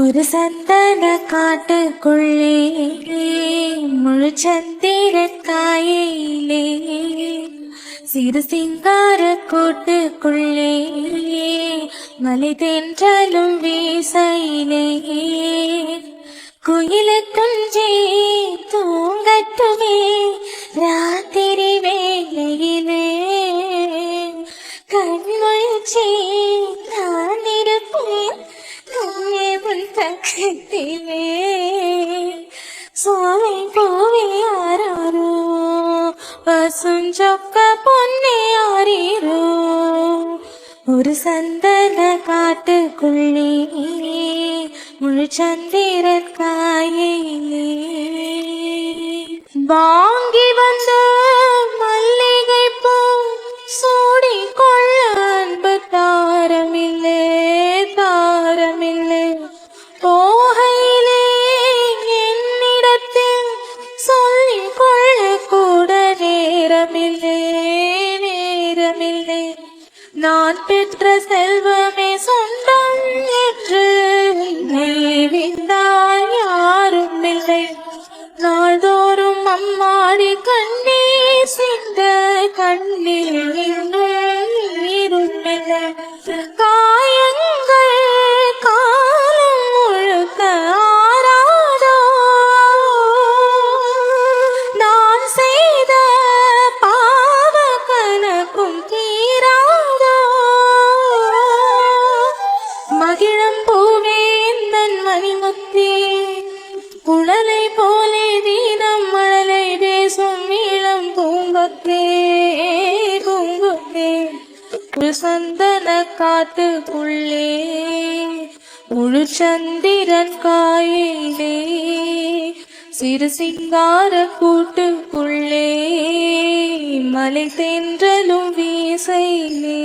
ஒரு சந்தன காட்டுக்குள்ளே முழு சந்திர காயிலே சிறு சிங்கார கூட்டுக்குள்ளே மலை தென்றாலும் வீசையிலே குயில குஞ்சே தூங்கட்டுமே ராத்திரி வேலையிலே கண்மொழிச்சே நான் இருப்பேன். உன் பக்கத்திலே சோலை பூவே ஆராரோ பசுஞ்சொக்க பொன்னே ஆரீரோ? ஒரு சந்தன காட்டுக்குள்ளே முழு சந்திர சந்திரக்காயிலே வாங்கி வந்த மல்லிகை பூ சூடி கொள்ள அன்பு தாரமில்லை. நேரமில்லை நேரமில்லை. நான் பெற்ற செல்வமே சொந்தம் என்று நினைவிந்தால் யாரும் இல்லை நாள்தோறும் அம்மாடி கண்ணீர் சிந்த கண்ணீர் தன் குழலை போலே தீனம் மழலை பேசும் நீளம் பூங்கொத்தே பூங்கொத்தே ஒரு சந்தன காட்டுக்குள்ளே முழு சந்திரன் காயிலே. சிறு சிங்கார கூட்டுக்குள்ளே மலை தென்றலும் வீசையிலே.